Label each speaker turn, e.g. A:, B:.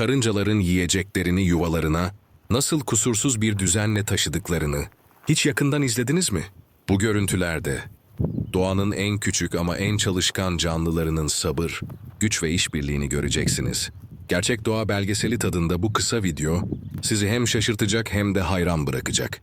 A: karıncaların yiyeceklerini yuvalarına nasıl kusursuz bir düzenle taşıdıklarını hiç yakından izlediniz mi? Bu görüntülerde doğanın en küçük ama en çalışkan canlılarının sabır, güç ve işbirliğini göreceksiniz. Gerçek doğa belgeseli tadında bu kısa video sizi hem şaşırtacak hem de hayran bırakacak.